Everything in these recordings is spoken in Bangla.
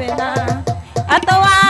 হবে না অথবা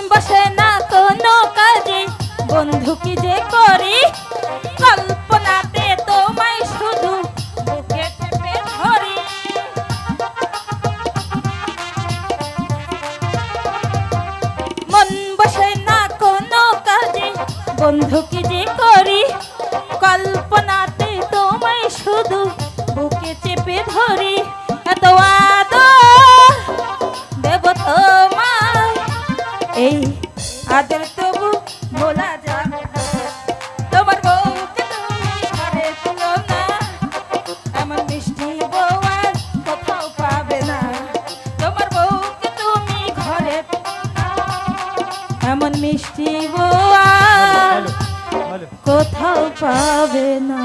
বন্ধু কি যে করি, কল্পনাতে তোমায় শুধু বুকে মন বসে না কোনো কাজে, বন্ধু কি যে করি, কল্পনাতে তোমায় শুধু বুকে চেপে ধরি। এত আদর দেব তোমায়, এই আদর এমন মিষ্টি হ্যালো কোথাও পাবে না।